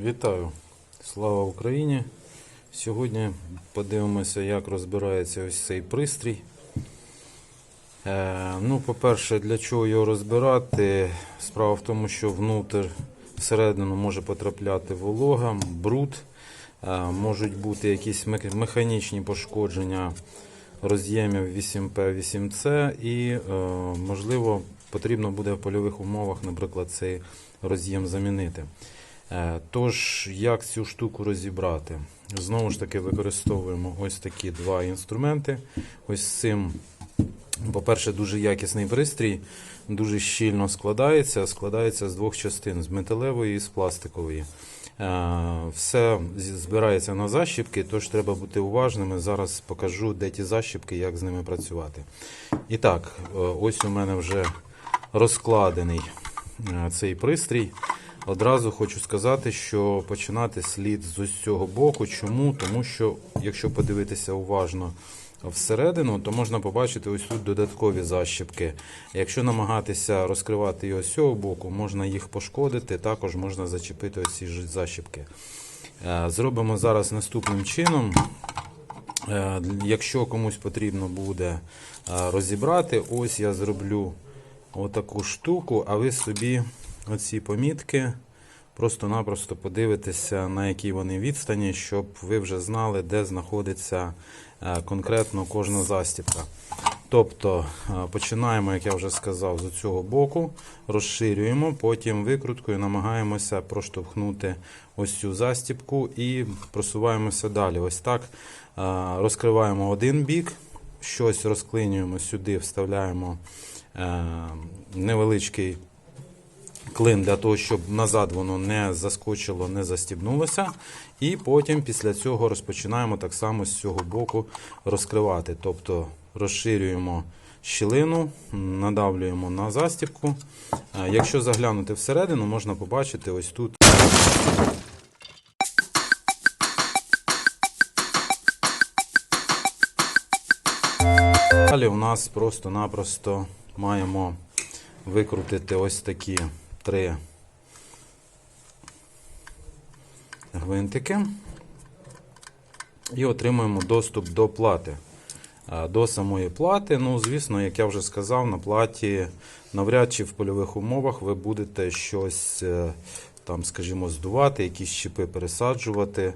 Вітаю! Слава Україні! Сьогодні подивимося, як розбирається ось цей пристрій. Е, ну, по-перше, для чого його розбирати? Справа в тому, що внутрь всередину може потрапляти волога, бруд, е, можуть бути якісь механічні пошкодження роз'ємів 8P, 8C і, е, можливо, потрібно буде в польових умовах, наприклад, цей роз'єм замінити. Е, Тож, як цю штуку розібрати? Знову ж таки, використовуємо ось такі два інструменти. Ось цим, по-перше, дуже якісний пристрій, дуже щільно складається. Складається з двох частин: з металевої і з пластикової. Е, Все збирається на защіпки, тож треба бути уважними. Зараз покажу, де ті защіпки, як з ними працювати. І так, е, ось у мене вже розкладений цей пристрій. Одразу хочу сказати, що починати слід з ось цього боку. Чому? Тому що, якщо подивитися уважно всередину, то можна побачити ось тут додаткові защіпки. Якщо намагатися розкривати його з цього боку, можна їх пошкодити, також можна зачепити ось ці защіпки. Е, Зробимо зараз наступним чином. Е, Якщо комусь потрібно буде е, розібрати, ось я зроблю отаку штуку, а ви собі оці помітки просто-напросто подивитеся, на якій вони відстані, щоб ви вже знали, де знаходиться е, конкретно кожна застібка. Тобто е, починаємо, як я вже сказав, з цього боку, розширюємо, потім викруткою намагаємося проштовхнути ось цю застібку і просуваємося далі. Ось так е, розкриваємо один бік, щось розклинюємо сюди, вставляємо невеличкий клин для того, щоб назад воно не заскочило, не застібнулося. І потім після цього розпочинаємо так само з цього боку розкривати. Тобто розширюємо щілину, надавлюємо на застібку. Якщо заглянути всередину, можна побачити ось тут. Далі у нас просто-напросто маємо викрутити ось такі три гвинтики і отримуємо доступ до плати. До самої плати, ну, звісно, як я вже сказав, на платі навряд чи в польових умовах ви будете щось е, там, скажімо, здувати, якісь чіпи пересаджувати.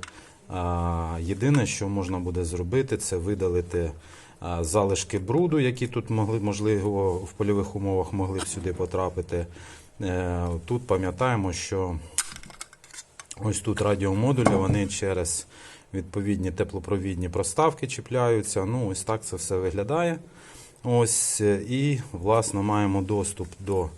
Єдине, що можна буде зробити, це видалити залишки бруду, які тут могли, можливо, в польових умовах могли б сюди потрапити. Е, Тут пам'ятаємо, що ось тут радіомодулі, вони через відповідні теплопровідні проставки чіпляються. Ну, ось так це все виглядає. Ось, е, і, власне, маємо доступ до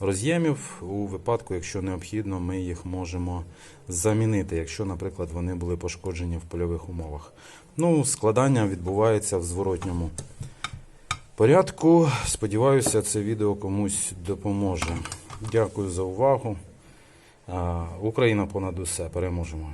роз'ємів. У випадку, якщо необхідно, ми їх можемо замінити, якщо, наприклад, вони були пошкоджені в польових умовах. Ну, складання відбувається в зворотньому порядку. Сподіваюся, це відео комусь допоможе. Дякую за увагу. Україна понад усе. Переможемо.